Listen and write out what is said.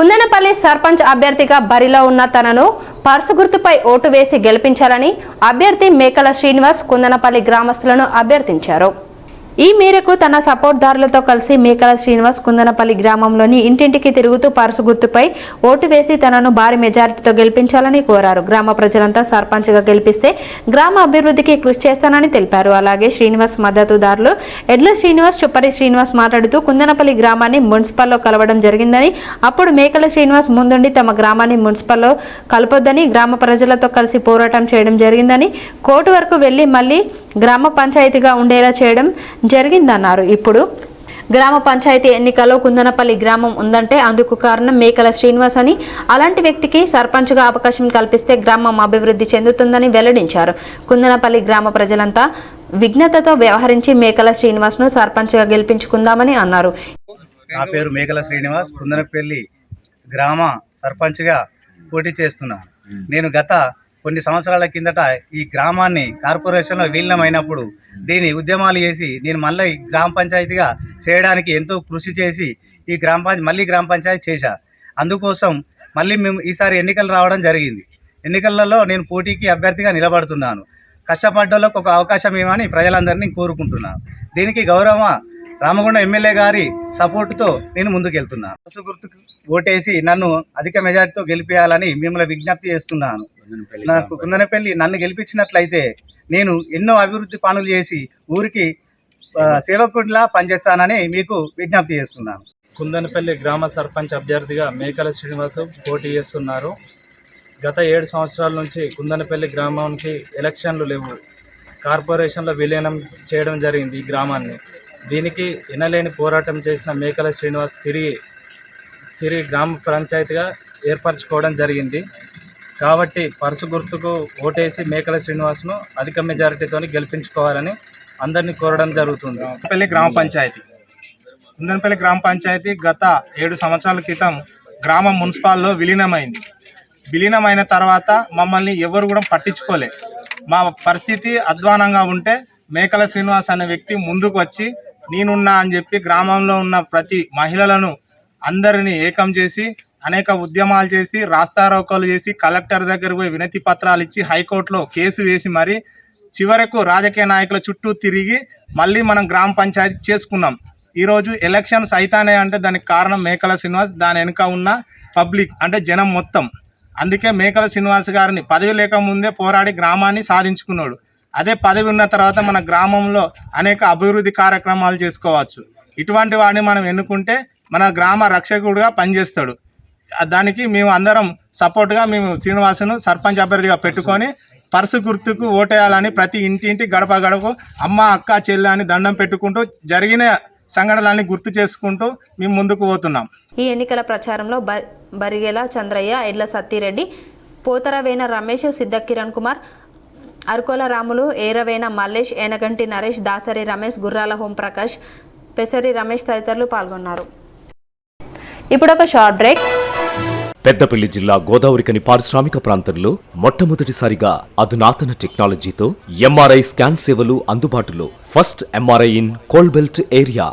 కుందనపల్లి సర్పంచ్ అభ్యర్థిగా బరిలో ఉన్న తనను పర్సు గుర్తుపై ఓటు వేసి గెలిపించాలని అభ్యర్థి మేకల శ్రీనివాస్ కుందనపల్లి గ్రామస్తులను అభ్యర్థించారు. ఈ మేరకు తన సపోర్ట్దారులతో కలిసి మేకల శ్రీనివాస్ కుందనపల్లి గ్రామంలోని ఇంటింటికి తిరుగుతూ పరుసు గుర్తుపై ఓటు వేసి తనను భారీ మెజారిటీతో గెలిపించాలని కోరారు. గ్రామ ప్రజలంతా సర్పంచ్గా గెలిపిస్తే గ్రామ అభివృద్ధికి కృషి చేస్తానని తెలిపారు. అలాగే శ్రీనివాస్ మద్దతుదారులు ఎడ్ల శ్రీనివాస్ చుప్పరి శ్రీనివాస్ మాట్లాడుతూ కుందనపల్లి గ్రామాన్ని మున్సిపల్లో కలవడం జరిగిందని అప్పుడు మేకల శ్రీనివాస్ ముందుండి తమ గ్రామాన్ని మున్సిపల్లో కలపొద్దని గ్రామ ప్రజలతో కలిసి పోరాటం చేయడం జరిగిందని కోర్టు వరకు వెళ్ళి మళ్ళీ గ్రామ పంచాయతీగా ఉండేలా చేయడం జరిగిందన్నారు. ఇప్పుడు గ్రామ పంచాయతీ ఎన్నికల్లో కుందనపల్లి గ్రామం ఉందంటే అందుకు కారణం మేకల శ్రీనివాస్ అని. అలాంటి వ్యక్తికి సర్పంచ్గా అవకాశం కల్పిస్తే గ్రామం అభివృద్ధి చెందుతుందని వెల్లడించారు. కుందనపల్లి గ్రామ ప్రజలంతా విఘ్నతతో వ్యవహరించి మేకల శ్రీనివాస్ను సర్పంచ్గా గెలిపించుకుందామని అన్నారు. నా పేరు మేకల శ్రీనివాస్. కుందనపల్లి గ్రామ సర్పంచ్గా పోటీ చేస్తున్నాను నేను గత కొన్ని సంవత్సరాల కిందట ఈ గ్రామాన్ని కార్పొరేషన్లో విలీనమైనప్పుడు దీని ఉద్యమాలు చేసి నేను మళ్ళీ గ్రామ పంచాయతీగా చేయడానికి ఎంతో కృషి చేసి ఈ గ్రామ పంచాయతీ మళ్ళీ గ్రామ పంచాయతీ చేశా. అందుకోసం మళ్ళీ మేము ఈసారి ఎన్నికలు రావడం జరిగింది. ఎన్నికలలో నేను పోటీకి అభ్యర్థిగా నిలబడుతున్నాను. కష్టపడ్డోళ్ళకు ఒక అవకాశం ఇవ్వమని ప్రజలందరినీ కోరుకుంటున్నాను. దీనికి గౌరవ రామగుండం ఎమ్మెల్యే గారి సపోర్టుతో నేను ముందుకెళ్తున్నాను. పసు గుర్తుకు ఓటేసి నన్ను అధిక మెజార్టీతో గెలిపించాలని మిమ్మల్ని విజ్ఞప్తి చేస్తున్నాను. నాకు కుందనపల్లి నన్ను గెలిపించినట్లయితే నేను ఎన్నో అభివృద్ధి పనులు చేసి ఊరికి ఆ, సేవకుడిలా పనిచేస్తానని మీకు విజ్ఞప్తి చేస్తున్నాను. కుందనపల్లి గ్రామ సర్పంచ్ అభ్యర్థిగా మేకల శ్రీనివాసు పోటీ చేస్తున్నారు. గత ఏడు సంవత్సరాల నుంచి కుందనపల్లి గ్రామానికి ఎలక్షన్లు లేవు. కార్పొరేషన్లో విలీనం చేయడం జరిగింది ఈ గ్రామాన్ని. దీనికి ఎనలేని పోరాటం చేసిన మేకల శ్రీనివాస్ తిరిగి తిరిగి గ్రామ పంచాయతీగా ఏర్పరచుకోవడం జరిగింది. కాబట్టి పరుసు గుర్తుకు ఓటేసి మేకల శ్రీనివాస్ను అధిక మెజారిటీతో గెలిపించుకోవాలని అందరినీ కోరడం జరుగుతుంది. కుందనపల్లి గ్రామ పంచాయతీ. కుందనపల్లి గ్రామ పంచాయతీ గత ఏడు సంవత్సరాల క్రితం గ్రామ మున్సిపాల్లో విలీనమైంది. విలీనమైన తర్వాత మమ్మల్ని ఎవరు కూడా పట్టించుకోలే. మా పరిస్థితి అధ్వానంగా ఉంటే మేకల శ్రీనివాస్ అనే వ్యక్తి ముందుకు వచ్చి నేనున్నా అని చెప్పి గ్రామంలో ఉన్న ప్రతి మహిళలను అందరినీ ఏకం చేసి అనేక ఉద్యమాలు చేసి రాస్తారోకాలు చేసి కలెక్టర్ దగ్గర పోయి వినతి పత్రాలు ఇచ్చి హైకోర్టులో కేసు వేసి మరి చివరకు రాజకీయ నాయకుల చుట్టూ తిరిగి మళ్ళీ మనం గ్రామ పంచాయతీ చేసుకున్నాం. ఈరోజు ఎలక్షన్స్ అయితానే అంటే దానికి కారణం మేకల శ్రీనివాస్ దాని వెనుక ఉన్న పబ్లిక్ అంటే జనం మొత్తం. అందుకే మేకల శ్రీనివాస్ గారిని పదవి లేకముందే పోరాడి గ్రామాన్ని సాధించుకున్నాడు. అదే పదవి ఉన్న తర్వాత మన గ్రామంలో అనేక అభివృద్ధి కార్యక్రమాలు చేసుకోవచ్చు. ఇటువంటి వాడిని మనం ఎన్నుకుంటే మన గ్రామ రక్షకుడుగా పనిచేస్తాడు. దానికి మేము అందరం సపోర్ట్గా మేము శ్రీనివాసును సర్పంచ్ అభ్యర్థిగా పెట్టుకొని పర్సు గుర్తుకు ఓటేయాలని ప్రతి ఇంటింటి గడప గడపకు అమ్మ అక్క చెల్లి అని దండం పెట్టుకుంటూ జరిగిన సంఘటనలన్నీ గుర్తు చేసుకుంటూ మేము ముందుకు పోతున్నాం. ఈ ఎన్నికల ప్రచారంలో బరిగేల చంద్రయ్య ఎడ్ల సత్తిరెడ్డి పోతరవేన రమేష్ సిద్ధ కిరణ్ కుమార్ అరుకోల రాములు ఏరవేన మల్లేష్ ఏనగంటి నరేష్ దాసరి రమేష్ గుర్రాల హోంప్రకాష్ పెసరి రమేష్ తదితరులు పాల్గొన్నారు. ఇప్పుడు ఒక షార్ట్ బ్రేక్. పెద్దపల్లి జిల్లా గోదావరికని పారిశ్రామిక ప్రాంతంలో మొట్టమొదటిసారిగా అధునాతన టెక్నాలజీతో ఎంఆర్ఐ స్కాన్ సేవలు అందుబాటులో. First MRI in coal belt area.